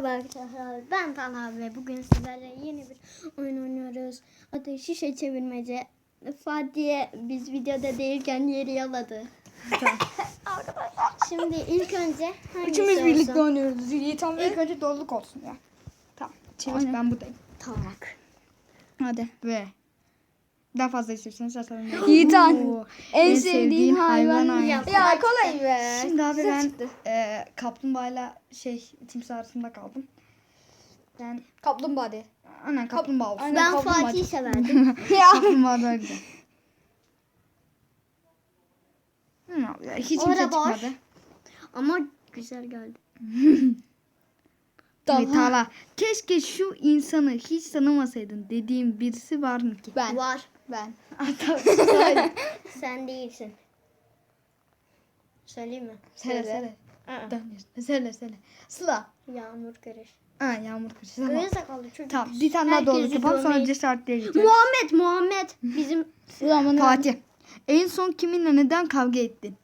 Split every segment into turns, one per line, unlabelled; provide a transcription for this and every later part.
Merhaba arkadaşlar ben Talha ve bugün sizlerle yeni bir oyun oynuyoruz. Adı şişe çevirmece. Fatih'e biz videoda değilken yeri yaladı. Şimdi ilk önce hangisi
Üçümüz
olsun?
birlikte oynuyoruz. Yiğitan ve
İlk önce doluluk olsun ya.
Tamam.
Çevir ben buradayım.
Tavak.
Hadi.
Ve daha fazla istiyorsanız atalım.
Yiğitan. En
En
sevdiğin hayvan.
hayvan
Ya,
hangisi?
ya kolay be.
Şimdi abi
Güzel
ben
çıktı.
e, kaplumbağayla şey timsah arasında kaldım. Ben
Kaplumbağa de.
aynen kaplumbağa olsun.
Ben
kaplumbağa.
Fatih'i severdim.
ya.
kaplumbağa da güzel. Hı, ya, hiç kimse
Orada boş.
çıkmadı.
Ama güzel geldi.
Evet hala. Keşke şu insanı hiç tanımasaydın dediğim birisi var mı ki?
Ben.
Var.
Ben.
Sen değilsin. Söyleyeyim mi?
Söyle söyle.
Aa,
Dön, Söyle söyle. Sıla.
Yağmur karış.
Ha yağmur kırışı. Tamam.
Öyle sakallı çocuk.
Tamam bir tane daha
Herkesi
doğru yapalım sonra
görmeyi-
cesaretliğe geçelim.
Muhammed, Muhammed. Bizim
Ulan
Fatih. En son kiminle neden kavga ettin?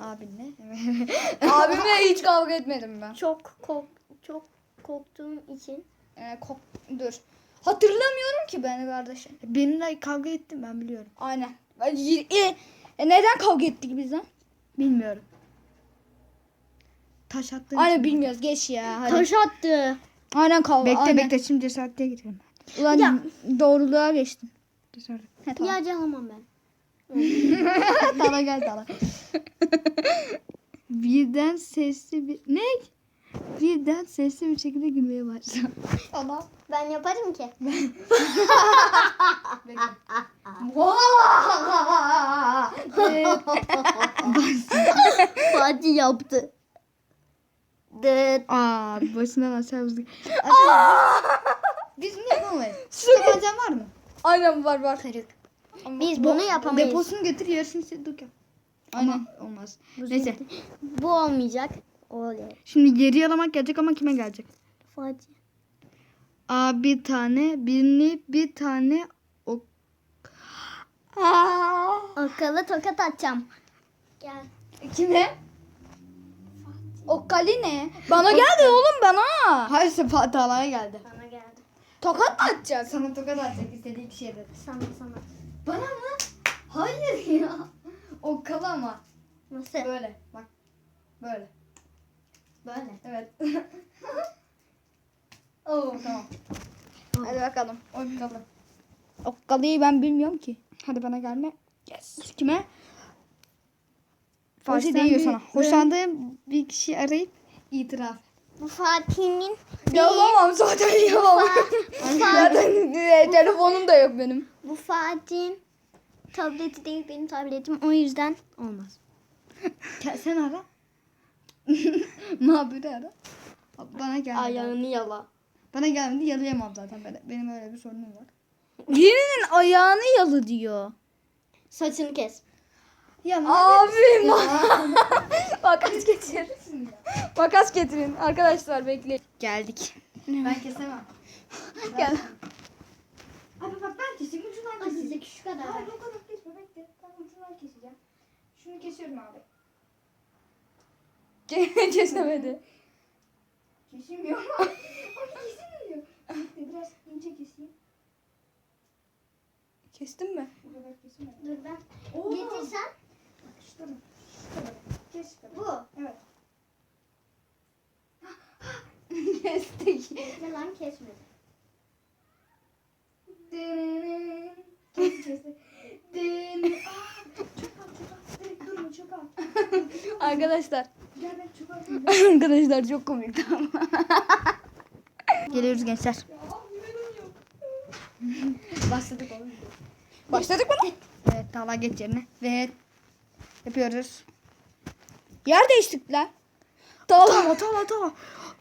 Abinle.
Abimle hiç kavga etmedim ben.
çok kork çok korktuğum için
Ee, kop dur. Hatırlamıyorum ki beni kardeşim.
Benimle kavga ettim ben biliyorum.
Aynen. Ben E, e, neden kavga ettik biz lan?
Bilmiyorum. Taş attın.
Aynen bilmiyoruz. Geç ya. Hadi.
taş attı.
Aynen kavga.
Bekle
aynen.
bekle şimdi cesaretliğe geçelim.
Ulan
Ya.
doğruluğa geçtim.
Cesaret.
He, tamam.
Ya canlamam ben.
Tala gel tala.
Birden sesli bir... Ne? Birden sesli bir şekilde gülmeye başladı.
Tamam.
Ben yaparım ki. Fatih yaptı. Dıt.
Aa başından aşağı vurdu. Biz bunu yapamayız. Tabancan var mı?
Aynen var var.
Kırık. Biz bunu yapamayız.
Deposunu götür yarısını sen dök yap. Ama olmaz. Neyse.
Bu olmayacak. O oluyor.
Şimdi geri yalamak gelecek ama kime gelecek?
Fatih.
Aa bir tane birini bir tane o
Akıllı tokat atacağım. Gel.
Kime? O kali ne? Bana geldi oğlum bana.
Hayır sefa geldi.
Sana geldi.
Tokat mı atacak?
Sana tokat atacak istediği kişiye dedi.
Sana sana.
Bana mı? Hayır ya. O kala ama.
Nasıl?
Böyle bak. Böyle.
Böyle.
Evet. Oo tamam.
Hadi bakalım.
O kala.
O kalıyı ben bilmiyorum ki.
Hadi bana gelme.
Yes.
Kime? Fatih
Hoşlandığı-
değiyor sana. Hoşlandığın bir kişi arayıp itiraf.
Bu Fatih'in
Yalamam zaten yalamam. zaten e, telefonum da yok benim.
bu Fatih'in tableti değil benim tabletim. O yüzden olmaz.
Sen ara. Muhabbeti ara. Bana gelmedi.
yala.
Bana gelmedi yalayamam zaten. Ben, benim öyle bir sorunum var.
Birinin ayağını yalı diyor.
Saçını kes.
Ya
Abi makas getirin. Makas getirin. Arkadaşlar bekle. Geldik.
ben kesemem.
Gel.
Abi bak ben keseyim ucundan keseyim.
Aziz'deki şu kadar.
Hayır o kadar kesme bekle. Ben ucundan keseceğim. Şunu kesiyorum abi.
Kesemedi.
Kesilmiyor ama. Abi kesilmiyor. Bekle biraz ince keseyim.
Kestin mi?
Bu kadar kesilmiyor.
Dur ben.
Oo.
Getirsen.
Bak şu kadar. Şu kadar. Kes şu.
Bu.
Evet. Kestik.
Ne lan kesmedi.
Kes. Dın. Aa, Çok at çok at.
Arkadaşlar.
Gel ben çok atayım.
Arkadaşlar çok komikti ama. Geliyoruz gençler.
Başladık oğlum.
Başladık mı?
Evet Tala geç yerine. Ve yapıyoruz.
Yer değiştik lan. Tamam.
Tala Tala Tala.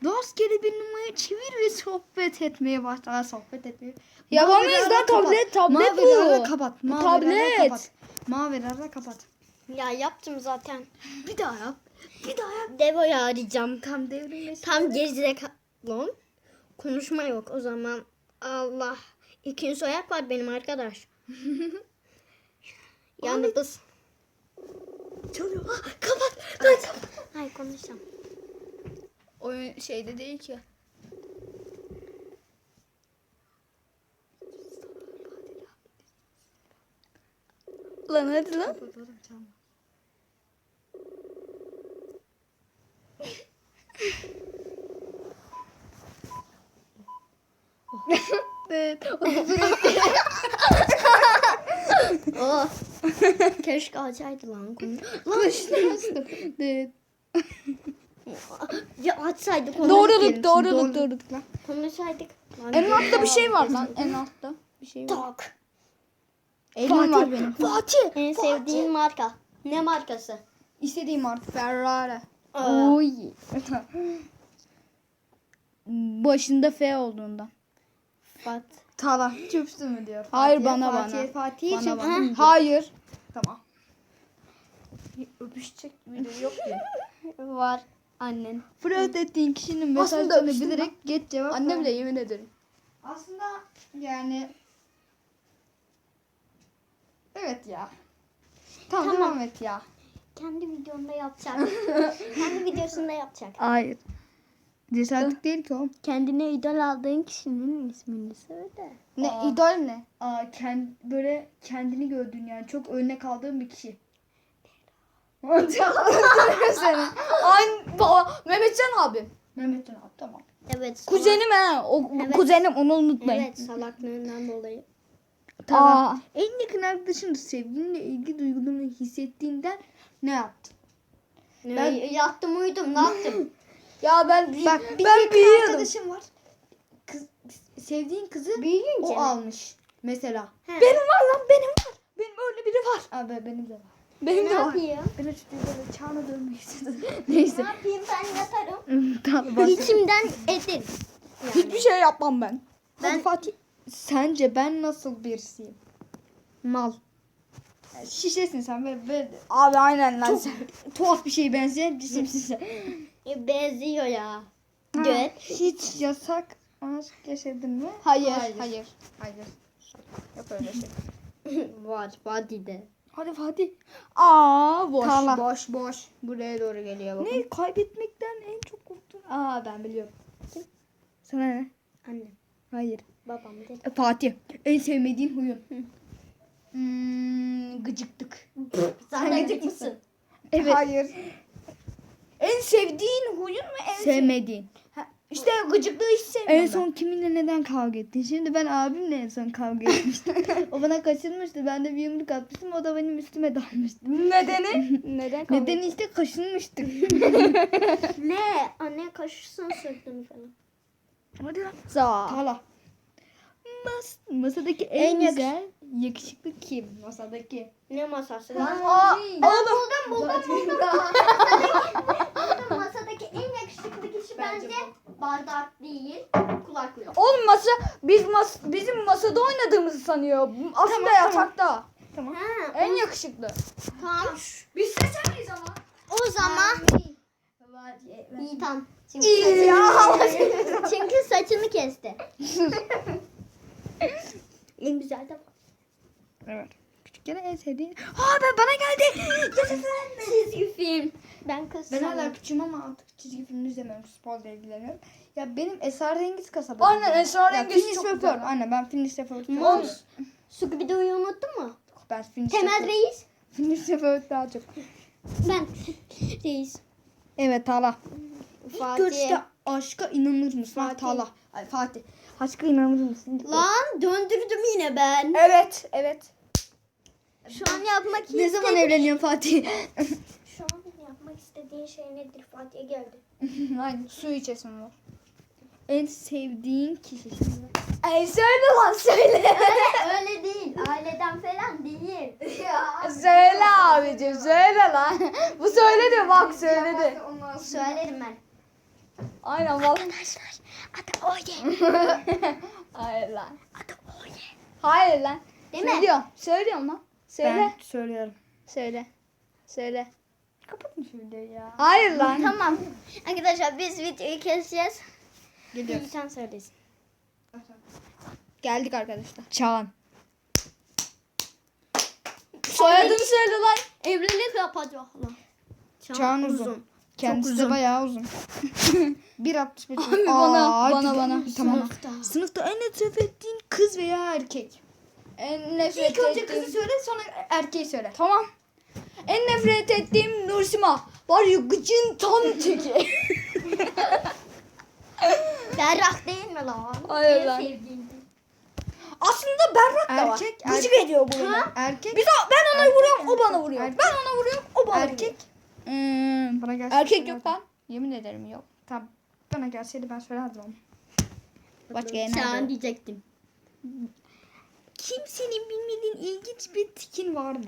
Rastgele bir numarayı çevir ve sohbet etmeye başla. Sohbet etmeye.
Yapamayız
Mavi
lan
kapat.
tablet tablet
Mavi
bu.
kapat. Mavi
tablet.
ara kapat. Mavi kapat.
Ya yaptım zaten.
Bir daha yap. Bir daha yap.
Devo'yu arayacağım.
Tam devrilmesin.
Tam gerizekalı. Konuşma yok o zaman. Allah. İkinci soyak var benim arkadaş. Yalnız.
Çalıyor. Ah, kapat. Kapat.
Hayır konuşacağım.
Oyun şeyde değil ki. Lan hadi lan. Kapatalım tamam. Evet.
Oh. Keşke açaydı lan konu.
evet.
Ya açsaydık onu.
Doğruluk, doğruluk, doğruluk lan.
Konuşsaydık. Lan
En altta bir şey var lan. En altta bir şey var.
Tak.
Elim var benim. Fatih.
En sevdiğin marka. Ne markası?
İstediğim marka Ferrari. Oy. Başında F olduğundan.
Fat.
Tala.
Çöpsün mü diyor.
Hayır
Fatih'e,
bana
Fatih'e,
bana.
Fatih'e
Bana bana.
diyor.
Hayır. Tamam. Öpüşecek biri yok ki.
Var annen.
Flört ettiğin kişinin
öpüştüm
bilerek geç cevap
Anne
ver.
bile
yemin ederim.
Aslında yani Evet ya. Tamam,
Tamam.
devam et ya.
Kendi videonda yapacak. Kendi videosunda yapacak.
Hayır. Cesaretlik değil ki o.
Kendine idol aldığın kişinin ismini söyle.
Ne
Aa.
idol ne?
Aa, kend, böyle kendini gördün yani çok örnek aldığın bir kişi.
seni. An baba Mehmetcan abi.
Mehmetcan abi tamam.
Evet. salak-
Kuzenim ha. O,
Evet.
Kuzenim onu unutmayın.
Evet salaklığından dolayı.
Tamam. En yakın arkadaşın sevgilinle ilgi duygularını hissettiğinden ne yaptın?
Ben yattım uyudum ne yaptım?
Ya ben
Bak,
bir
ben büyüyordum.
arkadaşım var. Kız sevdiğin kızı
Büyüyünce
o
mi?
almış mesela.
He.
Benim var lan benim var. Benim öyle biri var.
Abi benim de var.
Benim
ne
de var.
yapayım?
Ben o çocuğu böyle çağına dönmek istedim.
Ne
Neyse.
yapayım ben yatarım.
tamam. bak.
İçimden edin. Yani.
Hiçbir şey yapmam ben.
Ben-
Hadi Fatih.
Sence ben nasıl birisiyim?
Mal.
Yani şişesin sen böyle böyle.
Abi aynen lan
Çok
sen.
tuhaf bir şey benzeyen cisimsin sen.
E, Benziyor ya.
Ha,
Göt.
Hiç yasak aşk yaşadın mı?
Hayır.
Hayır. Hayır. Hayır. Yok öyle şey.
Var vadide.
Hadi Fatih. Aa boş.
Tala.
Boş boş. Buraya doğru geliyor bakın.
Ne kaybetmekten en çok korktuğum.
Aa ben biliyorum. Sana ne?
Annem.
Hayır.
Babam dedi.
E, Fatih. En sevmediğin huyun. Hmm, gıcıklık.
Sen de gıcık mısın?
Evet.
Hayır. En sevdiğin huyun mu en
Sevmediğin.
Ha, İşte gıcıklığı hiç sevmiyorum
En son kiminle neden kavga ettin? Şimdi ben abimle en son kavga etmiştim. o bana kaşınmıştı. Ben de bir yumruk atmıştım. O da benim üstüme dalmıştı.
Nedeni?
Neden
Nedeni işte kaşınmıştık.
Ne? Anne kaşısın sırtını falan.
Hadi lan.
Za.
Tala.
Mas masadaki en,
En yakış-
güzel yakışıklı kim? Masadaki.
Ne masası lan?
Aa,
buldum buldum buldum. buldum kişi bence,
Bence
bardak değil kulaklık.
Oğlum masa biz mas bizim masada oynadığımızı sanıyor. Aslında yatakta.
Tamam.
Ha,
En yakışıklı.
tamam.
Biz seçemeyiz ama.
O zaman iyi tamam. Çünkü,
İyi ya.
saçını, çünkü saçını kesti. en güzel de
Evet. Küçükken en sevdiğin. Aa ben bana geldi.
Çizgi film. Ben kız
Ben hala küçüğüm ama artık çizgi film izlemiyorum. Sporla ilgileniyorum. Ya benim esrarengiz kasaba.
Aynen, Esrarengiz çok güzel.
Aynen ben çok
Mom.
seviyorum.
Scooby-Doo'yu unuttun mu?
Ben ve
Temel. Reis.
Ve Ferb daha çok.
Ben Reis.
Evet Tala.
Fatih.
Görüşte aşka inanır mısın?
Fatih.
Tala. Ay Fatih.
Aşka inanır mısın?
Lan döndürdüm yine ben.
Evet, evet.
Şu an yapmak istediğin...
Ne zaman evleniyorsun Fatih?
Şu an yapmak istediğin şey nedir? Fatih'e geldi.
Aynen. Su içesim var.
en sevdiğin kişi.
Ay söyle lan söyle.
Öyle değil. Aileden falan değil.
söyle abicim söyle lan. Bu söyledi bak söyledi.
Söylerim ben.
Aynen bak.
Arkadaşlar adı Oye.
Hayır lan.
Adı Oye.
Hayır lan.
Değil mi?
Söylüyorum. Söylüyorum lan. Söyle.
Ben söylüyorum.
Söyle. Söyle.
Kapatın şöyle ya.
Hayır lan.
Tamam. Arkadaşlar biz videoyu keseceğiz.
Geliyoruz.
Bir sen söylesin.
Geldik arkadaşlar.
Çağan.
Soyadını söyle lan.
Evlilik yapacaklar.
Çağan uzun. Kendisi
uzun.
de bayağı uzun.
1.65.
Abi bana,
Aa,
bana,
hadi.
bana. Tamam.
Sınıfta.
Sınıfta en nefret ettiğin kız veya erkek. En nefret
İlk önce
ettiğim...
kızı söyle sonra erkeği söyle.
Tamam. En nefret ettiğim Nursima. Var ya gıcın tam teki.
Berrak değil mi lan?
Hayır
En
lan.
sevdiğim.
Aslında berrak da var.
Erkek,
Gıcık
erkek.
ediyor bunu.
Erkek.
Biz o, ben ona
Erkek,
vuruyorum, o
erkek,
bana vuruyor.
erkek.
Ben ona vuruyorum, o bana
Erkek.
vuruyor. Hmm,
Bana gelsin.
erkek yok lan. Yemin ederim yok.
Tamam. Bana gelseydi ben söylerdim onu.
Başka yerine.
diyecektim.
Kimsenin bilmediğin ilginç bir tikin var mı?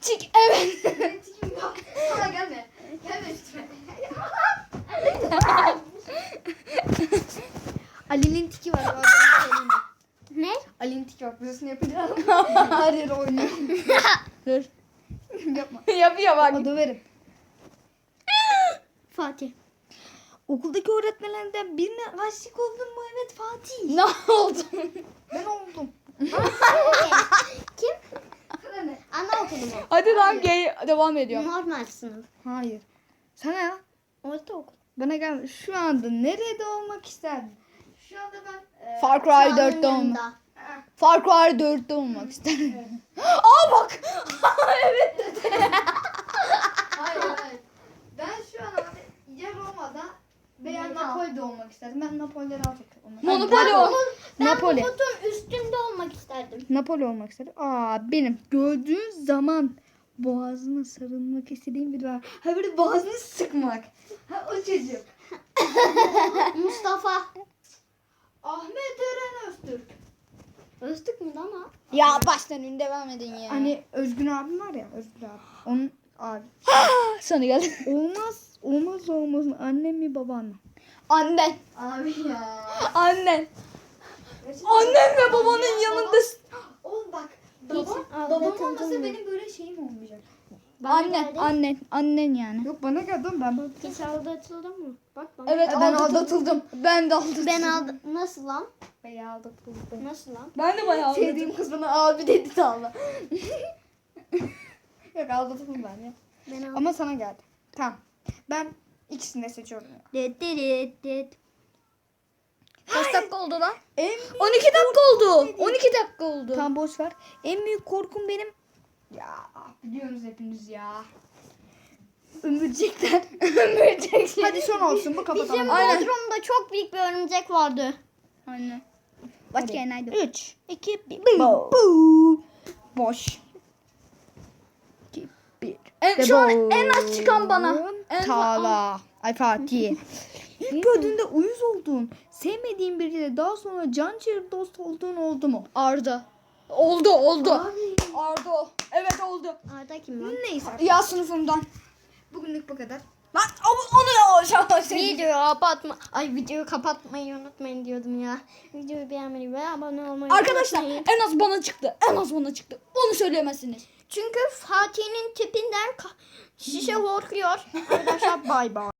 Tik evet. Tikim yok. Sana gelme. Gelme üstüme. Ali'nin tiki var. adamın ben.
Ne?
Ali'nin tiki var. Burasını yapacağım. Her yere oynuyor.
Dur.
Yapma.
Yapıyor bak.
O döverim.
Fatih.
Okuldaki öğretmenlerden birine aşık oldun mu? Evet Fatih.
Ne oldu?
Ben oldum.
Kim? Anaokulu mu?
Hadi lan gel devam ediyorum.
Normal sınıf.
Hayır. Sana ya.
Ortaokul.
Bana gel. Şu anda nerede olmak isterdin? Şu anda ben... e,
Far Cry
Çağının
4'te olmak. Far Cry 4'te olmak isterim. Aa bak. evet.
Hayır hayır. Ben şu an abi ya Roma'da veya
Neden?
Napoli'de olmak isterdim. Ben Napoli'de daha çok olmak
Monopoly ol.
Ben
Napoli.
bu kutun üstünde olmak isterdim.
Napoli olmak isterdim. Aa benim gördüğün zaman boğazına sarılmak istediğim biri var. Ha böyle boğazını sıkmak. Ha o çocuk.
Mustafa.
Ahmet Eren Öztürk.
Öztürk mü lan?
Ya baştan ün devam edin ya.
Hani Özgün abim var ya Özgün abi. Onun abi.
sana geldi.
Olmaz. Olmaz olmaz. Annem mi baban mı?
Annen.
Abi ya.
Annen. Annen ve babanın yanında.
Bak. Babam, babam olmasa benim böyle şeyim olmayacak.
Bana
Annen.
geldi.
Annen. Annen yani.
Yok bana geldi oğlum ben böyle
Hiç aldatıldın mı? Bak bana.
Evet
Ben
ben
aldatıldım.
aldatıldım. Ben de aldatıldım.
Ben aldım. Nasıl lan?
bayağı aldatıldım.
Nasıl lan?
Ben de bayağı aldatıldım.
Sevdiğim kız bana abi dedi sağla. Yok aldatıldım ben ya.
Ben aldım.
Ama sana geldi. Tamam. Ben ikisini de seçiyorum.
Dit dit.
Kaç dakika oldu lan?
En
12 dakika oldu. 12 dakika oldu.
Tam boş ver. En büyük korkum benim. Ya biliyorsunuz hepiniz ya. Ömürcekler.
Ömürcek.
Hadi son olsun bu kapatalım.
Bizim
Aynen.
Bodrum'da çok büyük bir örümcek vardı.
Aynen. Başka yerine
3, 2, 1.
Bo.
Boş. 2, 1.
En, şu an en az çıkan bana. En
Tala. Ay Fatih. İlk gördüğünde uyuz olduğun, sevmediğin biriyle daha sonra can ciğer dost olduğun oldu mu?
Arda. Oldu oldu.
Abi.
Arda o. Evet oldu.
Arda kim lan?
Neyse.
Ya sınıfımdan.
Bugünlük bu kadar.
Lan o- onu aşağı
Videoyu kapatma. Ay videoyu kapatmayı unutmayın diyordum ya. Videoyu beğenmeyi ve abone olmayı
Arkadaşlar
unutmayın.
en az bana çıktı. En az bana çıktı. Onu söyleyemezsiniz.
Çünkü Fatih'in tipinden şişe korkuyor. Arkadaşlar bay bay.